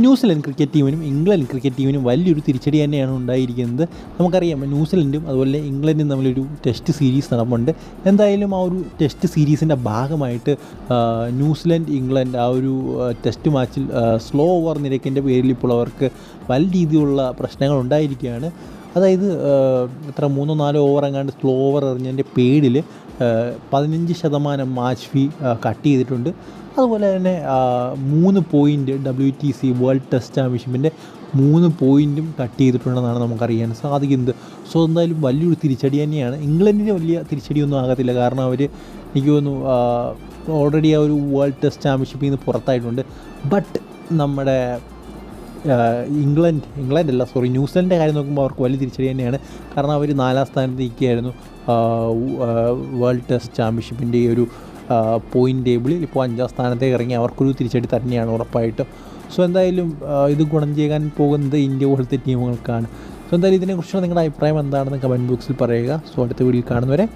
New Zealand cricket ടീമിനും England cricket ടീമിനും വലിയൊരു തിരിച്ചടി തന്നെയാണ് ഉണ്ടായിരിക്കുന്നത്. നമുക്കറിയാം ന്യൂസിലൻഡും അതുപോലെ ഇംഗ്ലണ്ടും തമ്മിലൊരു ടെസ്റ്റ് സീരീസ് നടപ്പുണ്ട്. എന്തായാലും ആ ഒരു ടെസ്റ്റ് സീരീസിന്റെ ഭാഗമായിട്ട് ന്യൂസിലൻഡ് ഇംഗ്ലണ്ട് ആ ഒരു ടെസ്റ്റ് മാച്ചിൽ സ്ലോ ഓവർ നിരക്കിന്റെ പേരിൽ ഇപ്പോൾ അവർക്ക് വലിയ രീതിയിലുള്ള പ്രശ്നങ്ങൾ ഉണ്ടായിരിക്കുകയാണ്. അതായത് എത്ര മൂന്നോ നാലോ ഓവർ എങ്ങാണ്ട് സ്ലോ ഓവർ എറിഞ്ഞതിന്റെ പേരിൽ പതിനഞ്ച് ശതമാനം മാച്ച് ഫീ കട്ട് ചെയ്തിട്ടുണ്ട്. അതുപോലെ തന്നെ മൂന്ന് point W T C world test ചാമ്പ്യൻഷിപ്പിന്റെ മൂന്ന് പോയിന്റും കട്ട് ചെയ്തിട്ടുണ്ടെന്നാണ് നമുക്കറിയാൻ സാധിക്കുന്നത്. സോ എന്തായാലും വലിയൊരു തിരിച്ചടി തന്നെയാണ്. ഇംഗ്ലണ്ടിന് വലിയ തിരിച്ചടിയൊന്നും ആകത്തില്ല. കാരണം അവർ എനിക്ക് തോന്നുന്നു ഓൾറെഡി ആ ഒരു വേൾഡ് ടെസ്റ്റ് ചാമ്പ്യൻഷിപ്പിൽ നിന്ന് പുറത്തായിട്ടുണ്ട്. ബട്ട് നമ്മുടെ ഇംഗ്ലണ്ട് ഇംഗ്ലണ്ട് അല്ല സോറി ന്യൂസിലൻഡിന്റെ കാര്യം നോക്കുമ്പോൾ അവർക്ക് വലിയ തിരിച്ചടി തന്നെയാണ്. കാരണം അവർ നാലാം സ്ഥാനത്ത് നിൽക്കുകയായിരുന്നു വേൾഡ് ടെസ്റ്റ് ചാമ്പ്യൻഷിപ്പിന്റെ ഈ ഒരു പോയിന്റ് ടേബിളിൽ ഇപ്പോൾ അഞ്ചാം സ്ഥാനത്തേക്ക് ഇറങ്ങി അവർക്കൊരു തിരിച്ചടി തന്നെയാണ് ഉറപ്പായിട്ടും. സോ എന്തായാലും ഇത് ഗുണം ചെയ്യാൻ പോകുന്നത് ഇന്ത്യ പോലത്തെ ടീമുകൾക്കാണ്. സോ എന്തായാലും ഇതിനെക്കുറിച്ചുള്ള നിങ്ങളുടെ അഭിപ്രായം എന്താണെന്ന് കമന്റ് ബോക്സിൽ പറയുക. സോ അടുത്ത വീഡിയോയിൽ കാണുന്നവരെ